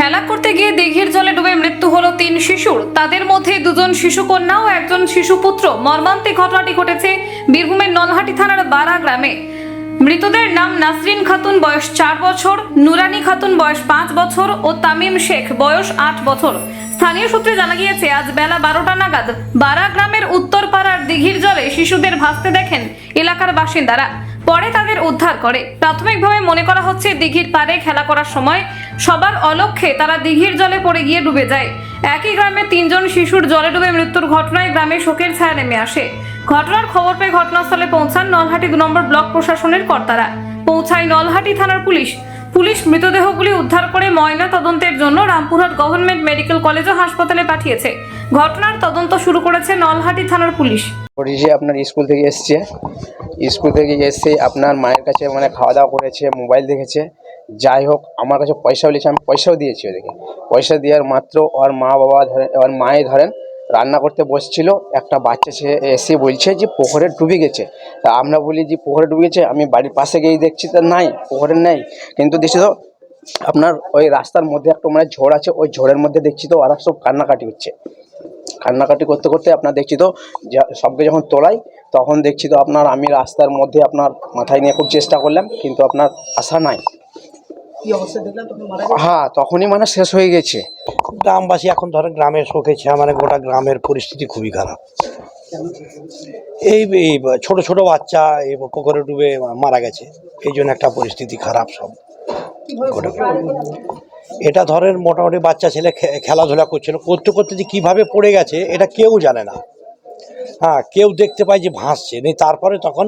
খেলা করতে গিয়ে দিঘির জলে ডুবে মৃত্যু হলো তিন শিশুর। তাদের মধ্যে দুজন শিশু কন্যা ও একজন শিশু পুত্র মর্মান্তিক ঘটনাটি ঘটেছে বীরভূমের নলহাটি থানার বারা গ্রামে। মৃতদের নাম নাসরিন খাতুন, বয়স চার বছর, নুরানি খাতুন, বয়স পাঁচ বছর ও তামিম শেখ, বয়স আট বছর। স্থানীয় সূত্রে জানা গিয়েছে, আজ বেলা বারোটা নাগাদ বারা গ্রামের উত্তরপাড়ার দিঘির জলে শিশুদের ভাসতে দেখেন এলাকার বাসিন্দারা। পরে তাদের উদ্ধার করে। প্রাথমিকভাবে মনে করা হচ্ছে দিঘির পাড়ে খেলা করার সময় সবার অলক্ষ্যে তারা দিঘির জলে পড়ে গিয়ে ডুবে যায়। একই গ্রামে তিনজন শিশুর জলে ডুবে মৃত্যুর ঘটনায় গ্রামে শোকের ছায়া নেমে আসে। ঘটনার খবর পেয়ে ঘটনাস্থলে পৌঁছান নলহাটি দু নম্বর ব্লক প্রশাসনের কর্তারা। পৌঁছায় নলহাটি থানার পুলিশ। পুলিশ মৃতদেহগুলি উদ্ধার করে ময়না তদন্তের জন্য রামপুরহাট গভর্নমেন্ট মেডিকেল কলেজ ও হাসপাতালে পাঠিয়েছে। ঘটনার তদন্ত শুরু করেছে নলহাটি থানার পুলিশ। যে আপনার স্কুল থেকে এসছে। স্কুল থেকে এসে আপনার মায়ের কাছে মানে খাওয়া দাওয়া করেছে, মোবাইল দেখেছে। যাই হোক, আমার কাছে পয়সাও লিখে আমি পয়সাও দিয়েছি ওদেরকে। পয়সা দেওয়ার মাত্র ওর মা বাবা ধরেন ওর মায়ে ধরেন, রান্না করতে বসছিল। একটা বাচ্চা ছেলে এসে বলছে যে পুকুরে ডুবে গেছে। তা আমরা বলি যে পুকুরে ডুবে গেছে? আমি বাড়ির পাশে গিয়ে দেখছি, তো নাই পুকুরে নেই। কিন্তু দেখছি তো, আপনার ওই রাস্তার মধ্যে একটা মানে ঝোড় আছে, ওই ঝোড়ের মধ্যে দেখছি তো ওরা সব কান্নাকাটি হচ্ছে। কান্নাকাটি করতে করতে আপনার দেখছি তো যা- সবকে যখন তোলাই তখন দেখছি তো আপনার আমি রাস্তার মধ্যে আপনার মাথায় নিয়ে খুব চেষ্টা করলাম কিন্তু আপনার আশা নাই। হ্যাঁ তখনই মানে শেষ হয়ে গেছে। গ্রামবাসী এখন ধরেন গ্রামের শোকে ছেয়া মানে গোটা গ্রামের পরিস্থিতি খুবই খারাপ। এই এই ছোট ছোট বাচ্চা এই পুকুরে ডুবে মারা গেছে এই জন্য একটা পরিস্থিতি খারাপ সব। গোটা গ্রামে। এটা ধরেন মোটামুটি বাচ্চা ছেলে খেলাধুলা করছিল। করতে করতে যে কীভাবে পড়ে গেছে এটা কেউ জানে না। হ্যাঁ কেউ দেখতে পায় যে ভাসছে। নেই তারপরে তখন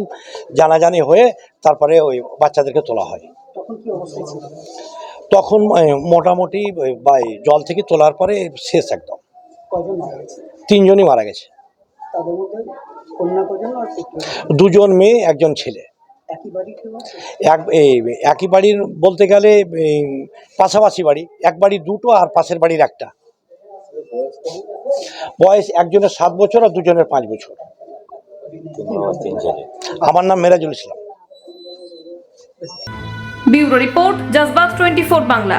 জানাজানি হয়ে তারপরে ওই বাচ্চাদেরকে তোলা হয়। তখন মোটামুটি জল থেকে তোলার পরে শেষ একদম। তিনজনই মারা গেছে। দুজন মেয়ে একজন ছেলে। এক এই একই বাড়ির বলতে গেলে পাশাপাশি বাড়ি। এক বাড়ির দুটো আর পাশের বাড়ির একটা। বয়স একজনের সাত বছর আর দুজনের পাঁচ বছর। আমার নাম Merajul Islam. Bureau report Jazbaat twenty Bangla.